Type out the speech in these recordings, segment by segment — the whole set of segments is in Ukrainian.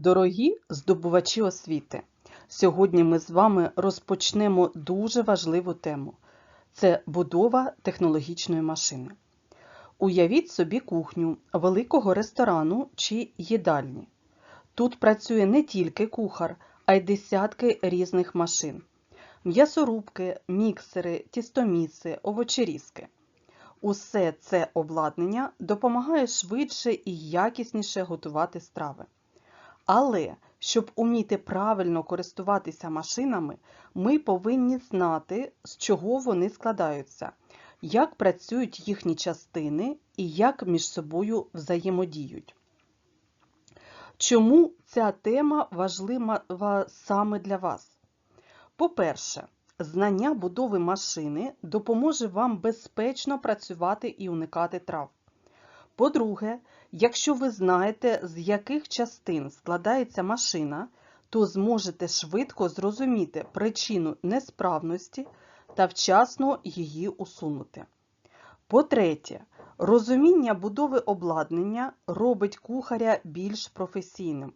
Дорогі здобувачі освіти! Сьогодні ми з вами розпочнемо дуже важливу тему це будова технологічної машини. Уявіть собі кухню великого ресторану чи їдальні. Тут працює не тільки кухар, а й десятки різних машин: м'ясорубки, міксери, тістоміси, овочерізки. Усе це обладнання допомагає швидше і якісніше готувати страви. Але щоб уміти правильно користуватися машинами, ми повинні знати, з чого вони складаються, як працюють їхні частини і як між собою взаємодіють. Чому ця тема важлива саме для вас? По-перше, знання будови машини допоможе вам безпечно працювати і уникати трав. По-друге, якщо ви знаєте, з яких частин складається машина, то зможете швидко зрозуміти причину несправності та вчасно її усунути. По-третє, розуміння будови обладнання робить кухаря більш професійним.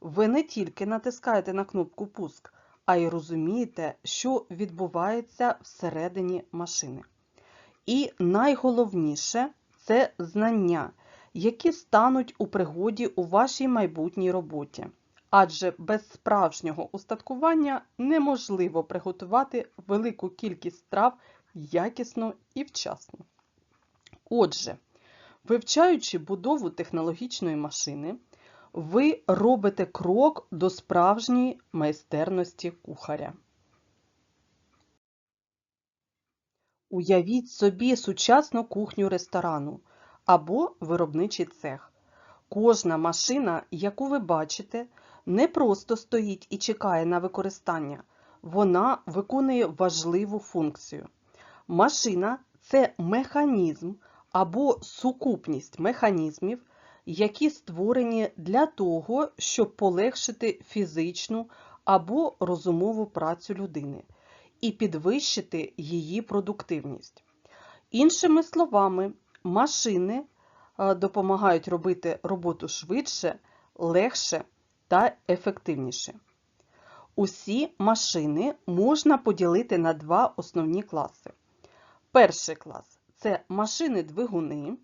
Ви не тільки натискаєте на кнопку Пуск, а й розумієте, що відбувається всередині машини. І найголовніше це знання, які стануть у пригоді у вашій майбутній роботі. Адже без справжнього устаткування неможливо приготувати велику кількість страв якісно і вчасно. Отже, вивчаючи будову технологічної машини, ви робите крок до справжньої майстерності кухаря. Уявіть собі сучасну кухню ресторану або виробничий цех. Кожна машина, яку ви бачите, не просто стоїть і чекає на використання, вона виконує важливу функцію. Машина це механізм або сукупність механізмів, які створені для того, щоб полегшити фізичну або розумову працю людини і підвищити її продуктивність. Іншими словами, машини допомагають робити роботу швидше, легше та ефективніше. Усі машини можна поділити на два основні класи. Перший клас це машини-двигуни.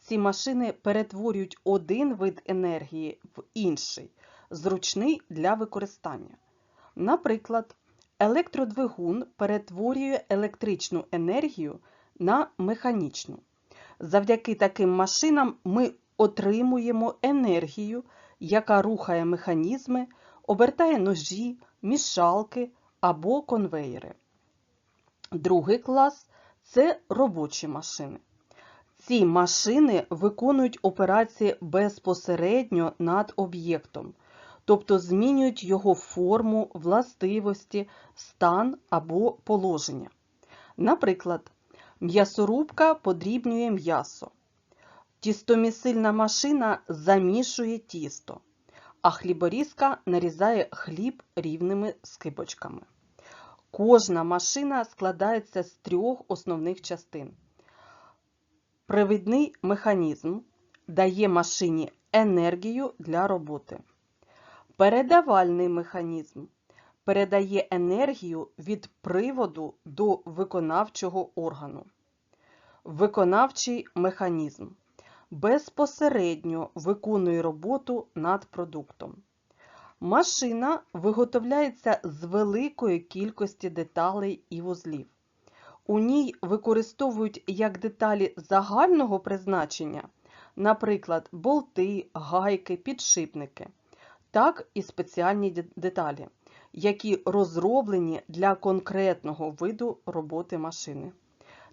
Ці машини перетворюють один вид енергії в інший, зручний для використання. Наприклад, електродвигун перетворює електричну енергію на механічну. Завдяки таким машинам ми отримуємо енергію, яка рухає механізми, обертає ножі, мішалки або конвейери. Другий клас це робочі машини. Ці машини виконують операції безпосередньо над об'єктом, тобто змінюють його форму, властивості, стан або положення. Наприклад, м'ясорубка подрібнює м'ясо, тістомісильна машина замішує тісто, а хліборізка нарізає хліб рівними скибочками. Кожна машина складається з трьох основних частин. Привідний механізм дає машині енергію для роботи. Передавальний механізм передає енергію від приводу до виконавчого органу. Виконавчий механізм безпосередньо виконує роботу над продуктом. Машина виготовляється з великої кількості деталей і вузлів. У ній використовують як деталі загального призначення, наприклад, болти, гайки, підшипники, так і спеціальні деталі, які розроблені для конкретного виду роботи машини.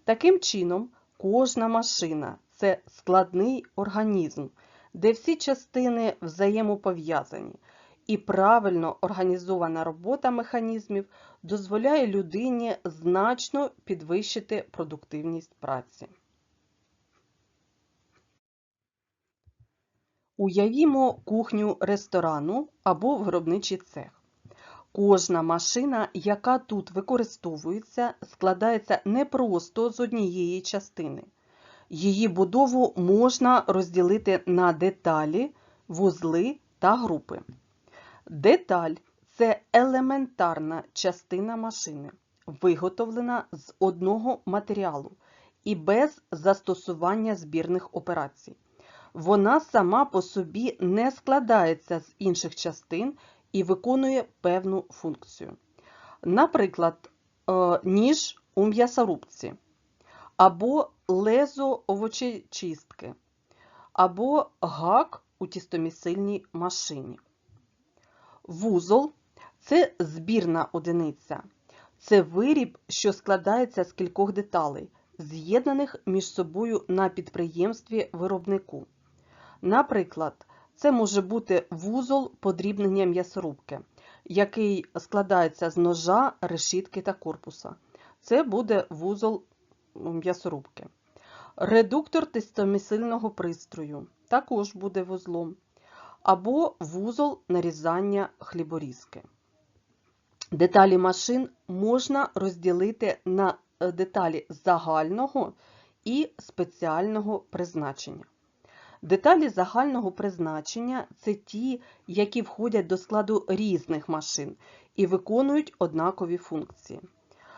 Таким чином, кожна машина це складний організм, де всі частини взаємопов'язані. І правильно організована робота механізмів дозволяє людині значно підвищити продуктивність праці. Уявімо кухню ресторану або виробничий цех. Кожна машина, яка тут використовується, складається не просто з однієї частини. Її будову можна розділити на деталі, вузли та групи. Деталь це елементарна частина машини, виготовлена з одного матеріалу і без застосування збірних операцій. Вона сама по собі не складається з інших частин і виконує певну функцію. Наприклад, е, ніж у м'ясорубці, або лезо овочечистки, або гак у тістомісильній машині. Вузол це збірна одиниця. Це виріб, що складається з кількох деталей, з'єднаних між собою на підприємстві виробнику. Наприклад, це може бути вузол подрібнення м'ясорубки, який складається з ножа, решітки та корпуса. Це буде вузол м'ясорубки. Редуктор тестомісильного пристрою також буде вузлом. Або вузол нарізання хліборізки. Деталі машин можна розділити на е, деталі загального і спеціального призначення. Деталі загального призначення це ті, які входять до складу різних машин і виконують однакові функції.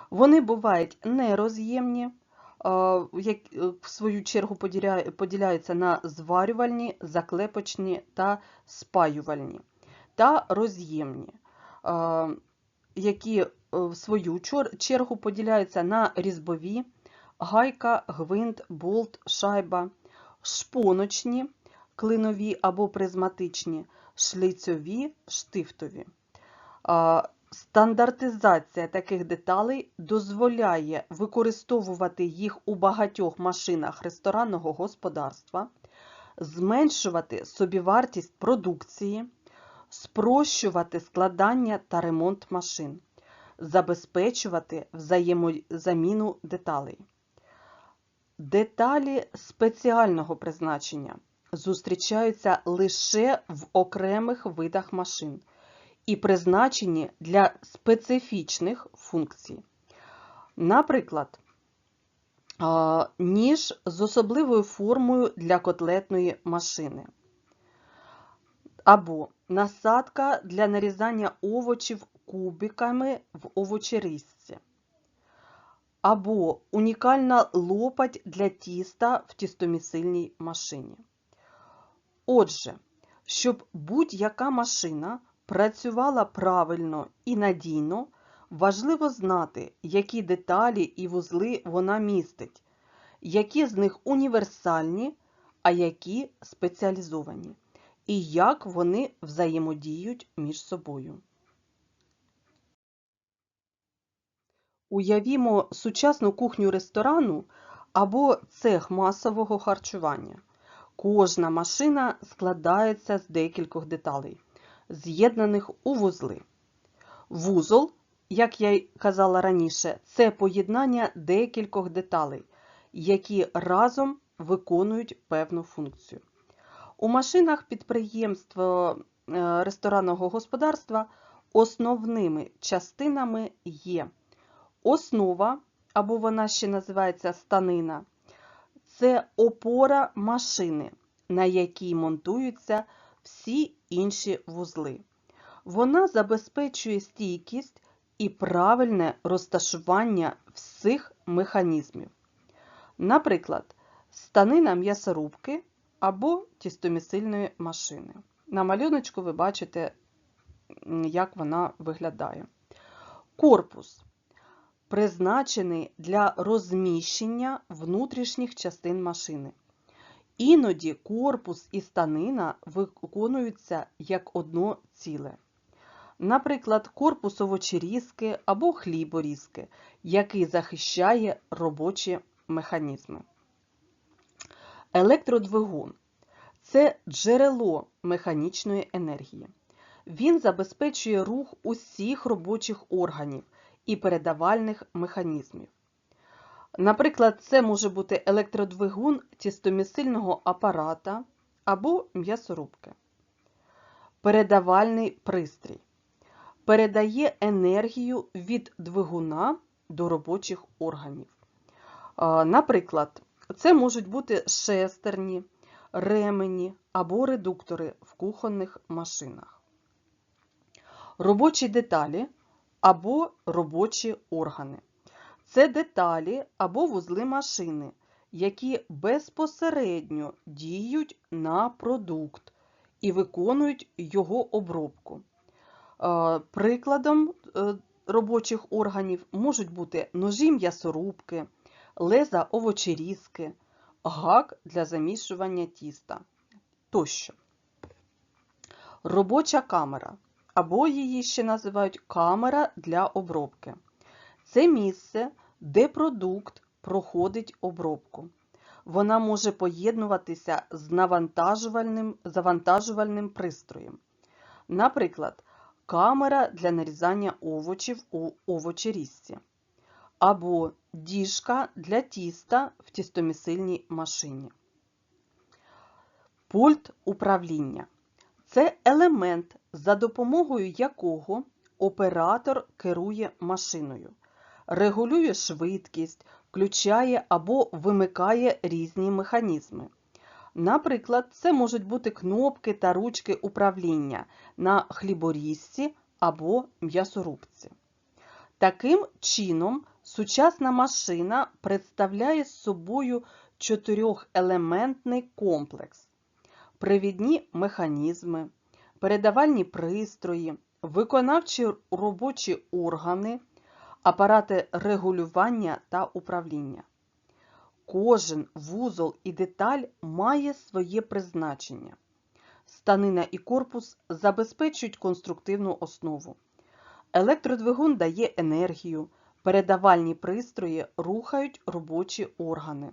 Вони бувають нероз'ємні, в свою чергу поділяються на зварювальні, заклепочні та спаювальні, та роз'ємні, які е, в свою чергу поділяються на різьбові, гайка, гвинт, болт, шайба, шпоночні, клинові або призматичні, шліцьові, штифтові. Стандартизація таких деталей дозволяє використовувати їх у багатьох машинах ресторанного господарства, зменшувати собівартість продукції, спрощувати складання та ремонт машин, забезпечувати взаємозаміну деталей. Деталі спеціального призначення зустрічаються лише в окремих видах машин і призначені для специфічних функцій. Наприклад, ніж з особливою формою для котлетної машини. Або насадка для нарізання овочів кубиками в овочерізці. Або унікальна лопать для тіста в тістомісильній машині. Отже, щоб будь-яка машина працювала правильно і надійно, важливо знати, які деталі і вузли вона містить, які з них універсальні, а які спеціалізовані, і як вони взаємодіють між собою. Уявімо сучасну кухню ресторану або цех масового харчування. Кожна машина складається з декількох деталей з'єднаних у вузли. Вузол, як я й казала раніше, це поєднання декількох деталей, які разом виконують певну функцію. У машинах підприємства е, ресторанного господарства основними частинами є основа, або вона ще називається станина, це опора машини, на якій монтуються всі інші вузли. Вона забезпечує стійкість і правильне розташування всіх механізмів. Наприклад, станина м'ясорубки або тістомісильної машини. На малюночку ви бачите, як вона виглядає. Корпус призначений для розміщення внутрішніх частин машини. Іноді корпус і станина виконуються як одно ціле. Наприклад, корпус овочерізки або хліборізки, який захищає робочі механізми. Електродвигун це джерело механічної енергії. Він забезпечує рух усіх робочих органів і передавальних механізмів. Наприклад, це може бути електродвигун тістомісильного апарата або м'ясорубки. Передавальний пристрій передає енергію від двигуна до робочих органів. Наприклад, це можуть бути шестерні, ремені або редуктори в кухонних машинах. Робочі деталі або робочі органи. Це деталі або вузли машини, які безпосередньо діють на продукт і виконують його обробку. Е, Прикладом е, робочих органів можуть бути ножі м'ясорубки, леза овочерізки, гак для замішування тіста тощо. Робоча камера або її ще називають камера для обробки. Це місце, де продукт проходить обробку. Вона може поєднуватися з навантажувальним, завантажувальним пристроєм. Наприклад, камера для нарізання овочів у овочерізці. Або діжка для тіста в тістомісильній машині. Пульт управління це елемент, за допомогою якого оператор керує машиною, регулює швидкість, включає або вимикає різні механізми. Наприклад, це можуть бути кнопки та ручки управління на хліборізці або м'ясорубці. Таким чином, сучасна машина представляє собою чотирьохелементний комплекс привідні механізми, передавальні пристрої, виконавчі робочі органи, апарати регулювання та управління. Кожен вузол і деталь має своє призначення. Станина і корпус забезпечують конструктивну основу. Електродвигун дає енергію, передавальні пристрої рухають робочі органи,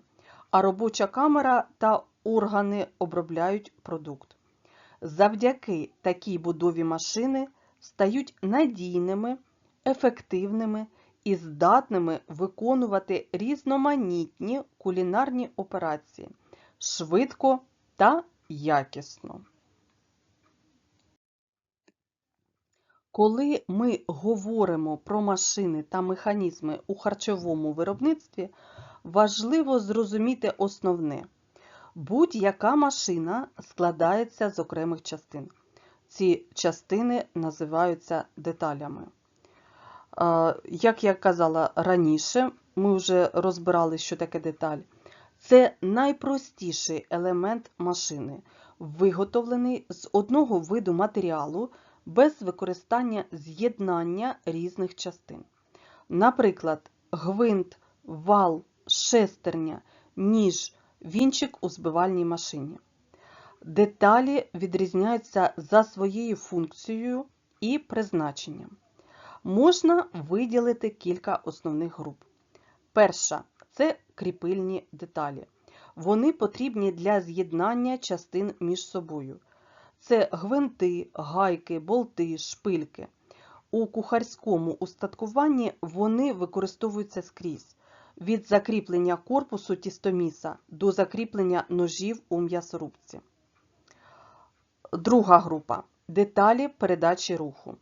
а робоча камера та органи обробляють продукт. Завдяки такій будові машини стають надійними, ефективними і здатними виконувати різноманітні кулінарні операції швидко та якісно. Коли ми говоримо про машини та механізми у харчовому виробництві, важливо зрозуміти основне. Будь-яка машина складається з окремих частин. Ці частини називаються деталями. Як я казала раніше, ми вже розбирали, що таке деталь. Це найпростіший елемент машини, виготовлений з одного виду матеріалу без використання з'єднання різних частин. Наприклад, гвинт, вал, шестерня, ніж, вінчик у збивальній машині. Деталі відрізняються за своєю функцією і призначенням. Можна виділити кілька основних груп. Перша це кріпильні деталі. Вони потрібні для з'єднання частин між собою. Це гвинти, гайки, болти, шпильки. У кухарському устаткуванні вони використовуються скрізь від закріплення корпусу тістоміса до закріплення ножів у м'ясорубці. Друга група деталі передачі руху.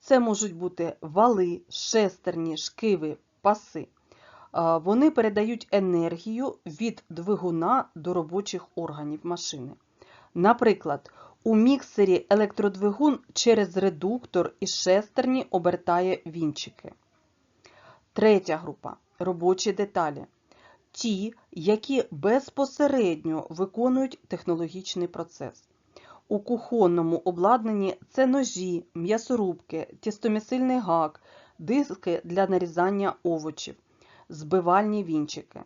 Це можуть бути вали, шестерні, шкиви, паси. Вони передають енергію від двигуна до робочих органів машини. Наприклад, у міксері електродвигун через редуктор і шестерні обертає вінчики. Третя група робочі деталі. Ті, які безпосередньо виконують технологічний процес. У кухонному обладнанні це ножі, м'ясорубки, тістомісильний гак, диски для нарізання овочів, збивальні вінчики.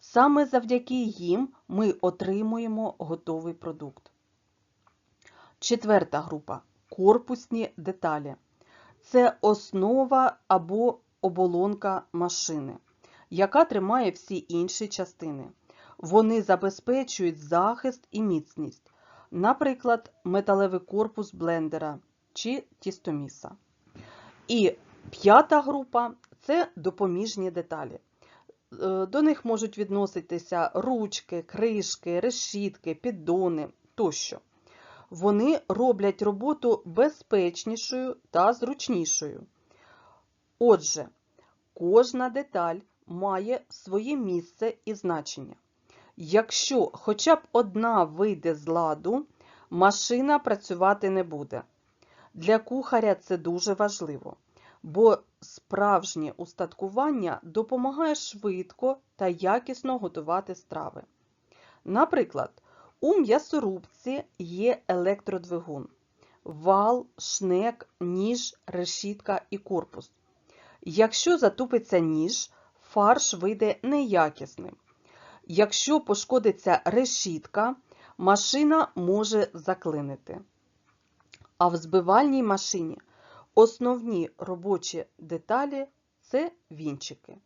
Саме завдяки їм ми отримуємо готовий продукт. Четверта група корпусні деталі. Це основа або оболонка машини, яка тримає всі інші частини. Вони забезпечують захист і міцність, наприклад, металевий корпус блендера чи тістоміса. І п'ята група це допоміжні деталі. Е, до них можуть відноситися ручки, кришки, решітки, піддони тощо. Вони роблять роботу безпечнішою та зручнішою. Отже, кожна деталь має своє місце і значення. Якщо хоча б одна вийде з ладу, машина працювати не буде. Для кухаря це дуже важливо, бо справжнє устаткування допомагає швидко та якісно готувати страви. Наприклад, у м'ясорубці є електродвигун, вал, шнек, ніж, решітка і корпус. Якщо затупиться ніж, фарш вийде неякісним. Якщо пошкодиться решітка, машина може заклинити. А в збивальній машині основні робочі деталі це вінчики.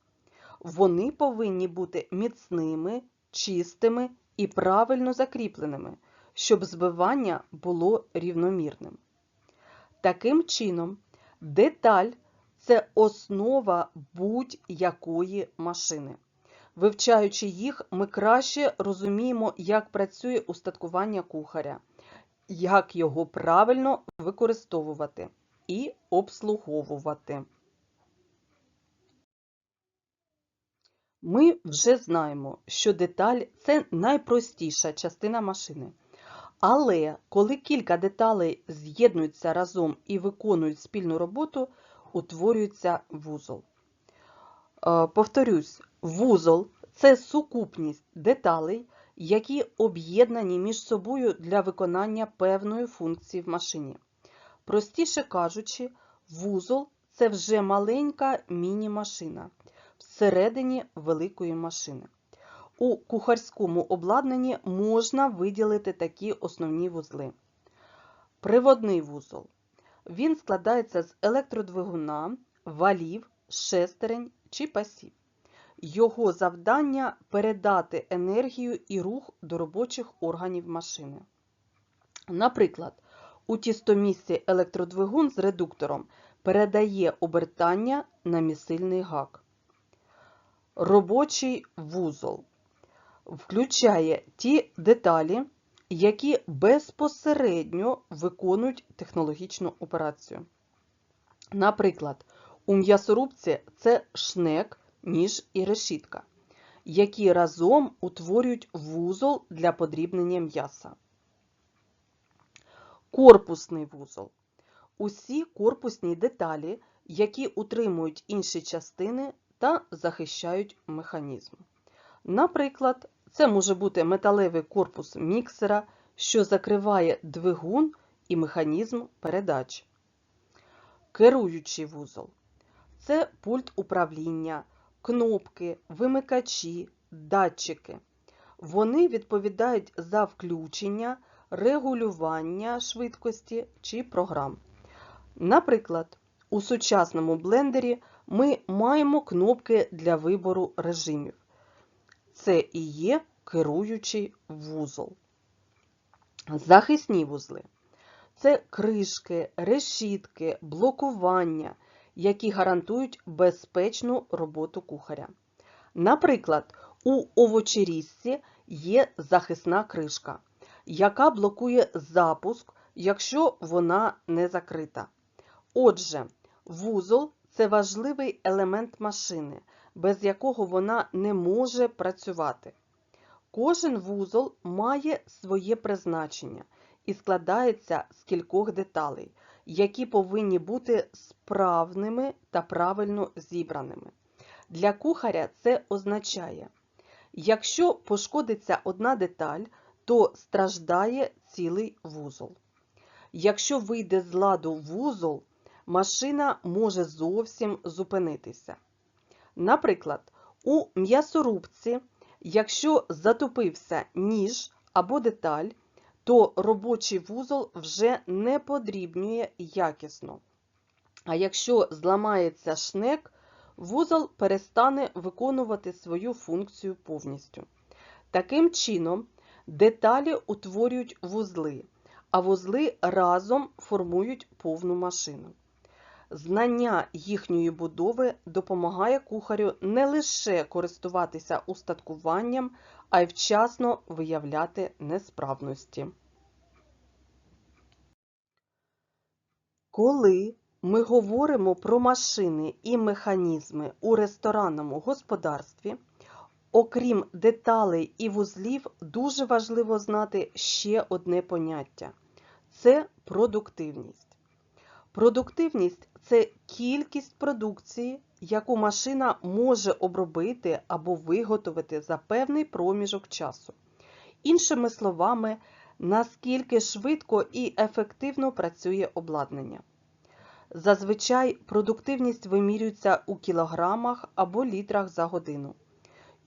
Вони повинні бути міцними, чистими і правильно закріпленими, щоб збивання було рівномірним. Таким чином, деталь це основа будь-якої машини. Вивчаючи їх, ми краще розуміємо, як працює устаткування кухаря, як його правильно використовувати і обслуговувати. Ми вже знаємо, що деталь це найпростіша частина машини. Але коли кілька деталей з'єднуються разом і виконують спільну роботу, утворюється вузол. Е, Повторюсь, вузол це сукупність деталей, які об'єднані між собою для виконання певної функції в машині. Простіше кажучи, вузол це вже маленька міні-машина всередині великої машини. У кухарському обладнанні можна виділити такі основні вузли. Приводний вузол. Він складається з електродвигуна, валів, шестерень чи пасів. Його завдання передати енергію і рух до робочих органів машини. Наприклад, у тістомісці електродвигун з редуктором передає обертання на місильний гак. Робочий вузол включає ті деталі, які безпосередньо виконують технологічну операцію. Наприклад, у м'ясорубці це шнек, ніж і решітка, які разом утворюють вузол для подрібнення м'яса. Корпусний вузол. Усі корпусні деталі, які утримують інші частини та захищають механізм. Наприклад, це може бути металевий корпус міксера, що закриває двигун і механізм передач. Керуючий вузол це пульт управління, кнопки, вимикачі, датчики. Вони відповідають за включення, регулювання швидкості чи програм. Наприклад, у сучасному блендері ми маємо кнопки для вибору режимів. Це і є керуючий вузол. Захисні вузли це кришки, решітки, блокування, які гарантують безпечну роботу кухаря. Наприклад, у овочерізці є захисна кришка, яка блокує запуск, якщо вона не закрита. Отже, вузол це важливий елемент машини, без якого вона не може працювати. Кожен вузол має своє призначення і складається з кількох деталей, які повинні бути справними та правильно зібраними. Для кухаря це означає, якщо пошкодиться одна деталь, то страждає цілий вузол. Якщо вийде з ладу вузол, машина може зовсім зупинитися. Наприклад, у м'ясорубці, якщо затопився ніж або деталь, то робочий вузол вже не подрібнює якісно. А якщо зламається шнек, вузол перестане виконувати свою функцію повністю. Таким чином, деталі утворюють вузли, а вузли разом формують повну машину. Знання їхньої будови допомагає кухарю не лише користуватися устаткуванням, а й вчасно виявляти несправності. Коли ми говоримо про машини і механізми у ресторанному господарстві, окрім деталей і вузлів, дуже важливо знати ще одне поняття це продуктивність. Продуктивність це кількість продукції, яку машина може обробити або виготовити за певний проміжок часу. Іншими словами, наскільки швидко і ефективно працює обладнання. Зазвичай продуктивність вимірюється у кілограмах або літрах за годину,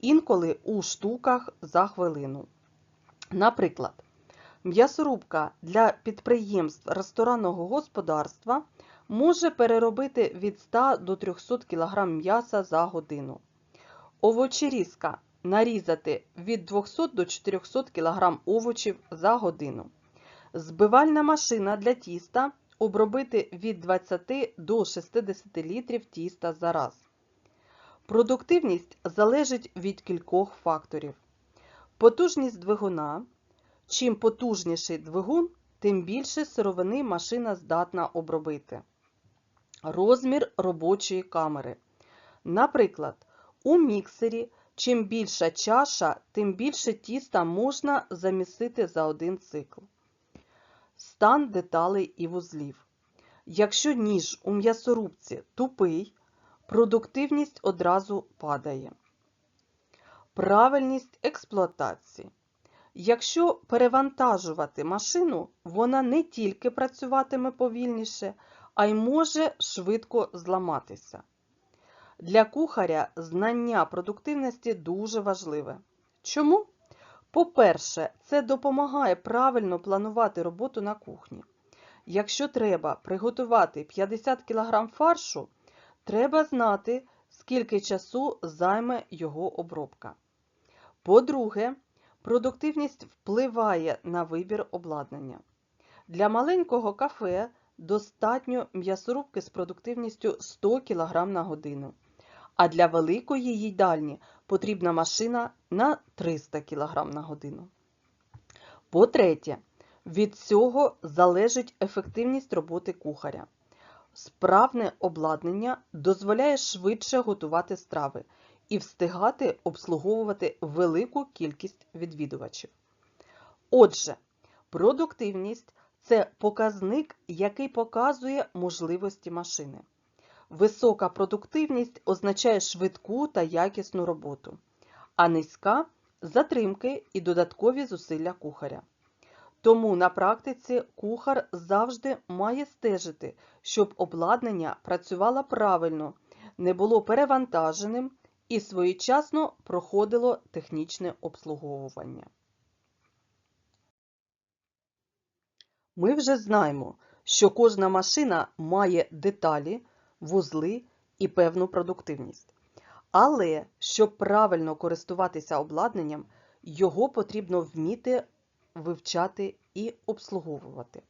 інколи у штуках за хвилину. Наприклад, м'ясорубка для підприємств ресторанного господарства може переробити від 100 до 300 кг м'яса за годину. Овочерізка нарізати від 200 до 400 кг овочів за годину. Збивальна машина для тіста обробити від 20 до 60 літрів тіста за раз. Продуктивність залежить від кількох факторів. Потужність двигуна. Чим потужніший двигун, тим більше сировини машина здатна обробити. Розмір робочої камери. Наприклад, у міксері чим більша чаша, тим більше тіста можна замісити за один цикл. Стан деталей і вузлів. Якщо ніж у м'ясорубці тупий, продуктивність одразу падає. Правильність експлуатації. Якщо перевантажувати машину, вона не тільки працюватиме повільніше, а й може швидко зламатися. Для кухаря знання продуктивності дуже важливе. Чому? По-перше, це допомагає правильно планувати роботу на кухні. Якщо треба приготувати 50 кг фаршу, треба знати, скільки часу займе його обробка. По-друге, продуктивність впливає на вибір обладнання. Для маленького кафе достатньо м'ясорубки з продуктивністю 100 кг на годину, а для великої їдальні потрібна машина на 300 кг на годину. По-третє, від цього залежить ефективність роботи кухаря. Справне обладнання дозволяє швидше готувати страви і встигати обслуговувати велику кількість відвідувачів. Отже, продуктивність це показник, який показує можливості машини. Висока продуктивність означає швидку та якісну роботу, а низька затримки і додаткові зусилля кухаря. Тому на практиці кухар завжди має стежити, щоб обладнання працювало правильно, не було перевантаженим і своєчасно проходило технічне обслуговування. Ми вже знаємо, що кожна машина має деталі, вузли і певну продуктивність. Але щоб правильно користуватися обладнанням, його потрібно вміти вивчати і обслуговувати.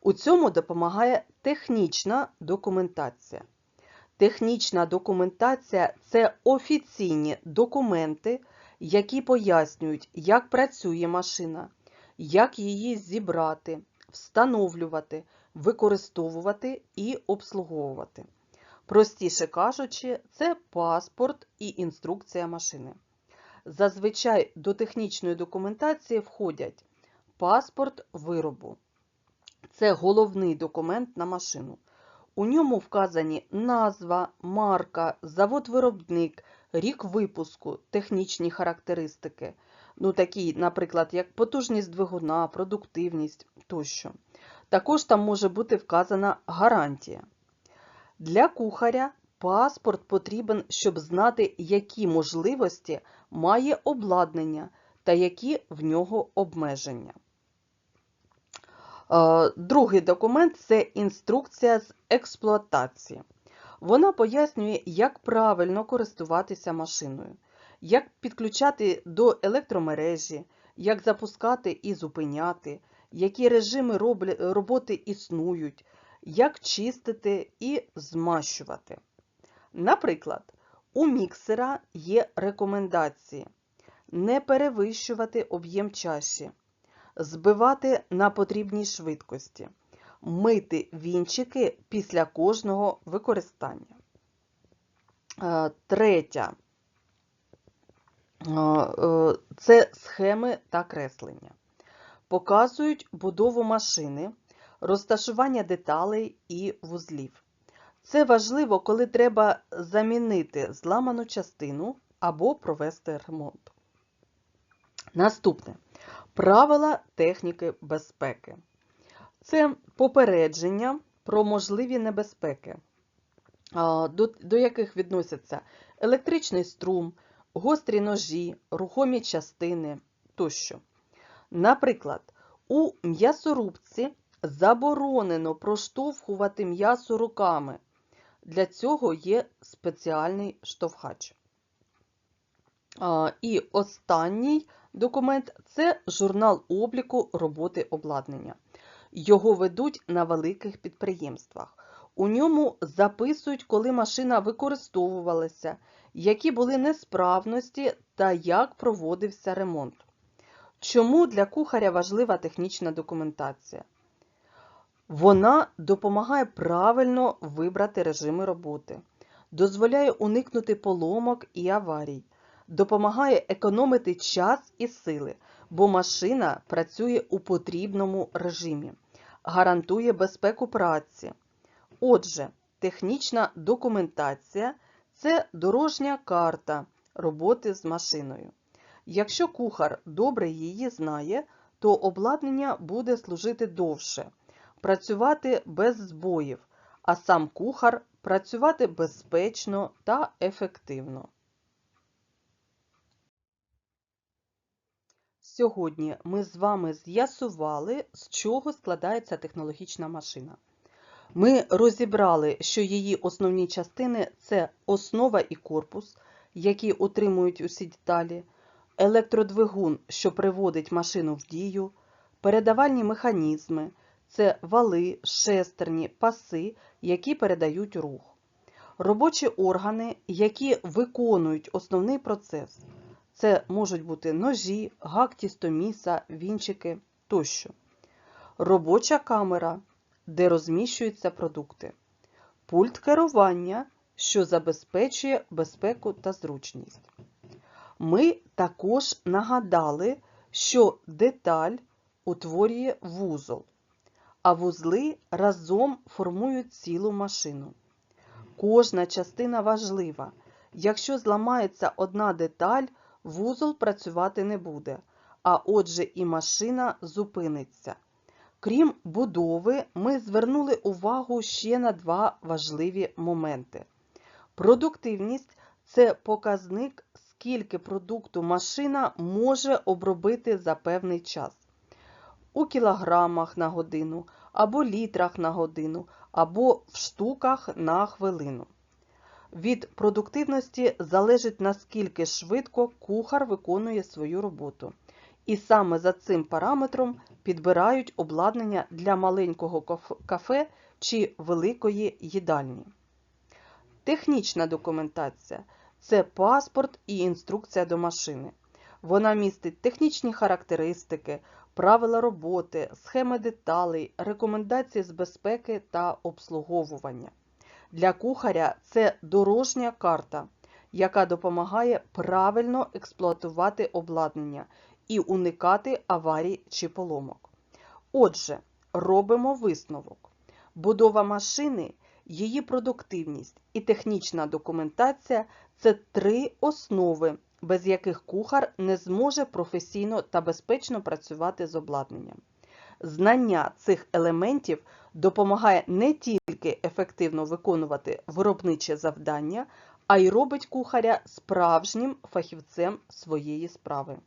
У цьому допомагає технічна документація. Технічна документація це офіційні документи, які пояснюють, як працює машина, як її зібрати, встановлювати, використовувати і обслуговувати. Простіше кажучи, це паспорт і інструкція машини. Зазвичай до технічної документації входять паспорт виробу. Це головний документ на машину. У ньому вказані назва, марка, завод-виробник, рік випуску, технічні характеристики, ну такі, наприклад, як потужність двигуна, продуктивність тощо. Також там може бути вказана гарантія. Для кухаря паспорт потрібен, щоб знати, які можливості має обладнання та які в нього обмеження. Е, другий документ це інструкція з експлуатації. Вона пояснює, як правильно користуватися машиною, як підключати до електромережі, як запускати і зупиняти, які режими роботи існують, як чистити і змащувати. Наприклад, у міксера є рекомендації не перевищувати об'єм чаші, збивати на потрібній швидкості, мити вінчики після кожного використання. Е, третя це схеми та креслення. Показують будову машини, розташування деталей і вузлів. Це важливо, коли треба замінити зламану частину або провести ремонт. Наступне правила техніки безпеки. Це попередження про можливі небезпеки, до, до яких відносяться електричний струм, гострі ножі, рухомі частини тощо. Наприклад, у м'ясорубці заборонено проштовхувати м'ясо руками. Для цього є спеціальний штовхач. І останній документ це журнал обліку роботи обладнання. Його ведуть на великих підприємствах. У ньому записують, коли машина використовувалася, які були несправності та як проводився ремонт. Чому для кухаря важлива технічна документація? Вона допомагає правильно вибрати режими роботи, дозволяє уникнути поломок і аварій, допомагає економити час і сили, бо машина працює у потрібному режимі, гарантує безпеку праці. Отже, технічна документація це дорожня карта роботи з машиною. Якщо кухар добре її знає, то обладнання буде служити довше, працювати без збоїв, а сам кухар працювати безпечно та ефективно. Сьогодні ми з вами з'ясували, з чого складається технологічна машина. Ми розібрали, що її основні частини це основа і корпус, які утримують усі деталі, електродвигун, що приводить машину в дію, передавальні механізми це вали, шестерні, паси, які передають рух, робочі органи, які виконують основний процес. Це можуть бути ножі, гак тістоміса, вінчики тощо. Робоча камера, де розміщуються продукти. Пульт керування, що забезпечує безпеку та зручність. Ми також нагадали, що деталь утворює вузол, а вузли разом формують цілу машину. Кожна частина важлива. Якщо зламається одна деталь, вузол працювати не буде, а отже і машина зупиниться. Крім будови, ми звернули увагу ще на два важливі моменти. Продуктивність це показник, скільки продукту машина може обробити за певний час. У кілограмах на годину, або літрах на годину, або в штуках на хвилину. Від продуктивності залежить наскільки швидко кухар виконує свою роботу. І саме за цим параметром підбирають обладнання для маленького кафе чи великої їдальні. Технічна документація це паспорт і інструкція до машини. Вона містить технічні характеристики, правила роботи, схеми деталей, рекомендації з безпеки та обслуговування. Для кухаря це дорожня карта, яка допомагає правильно експлуатувати обладнання і уникати аварій чи поломок. Отже, робимо висновок. Будова машини, її продуктивність і технічна документація це три основи, без яких кухар не зможе професійно та безпечно працювати з обладнанням. Знання цих елементів допомагає не тільки ефективно виконувати виробниче завдання, а й робить кухаря справжнім фахівцем своєї справи.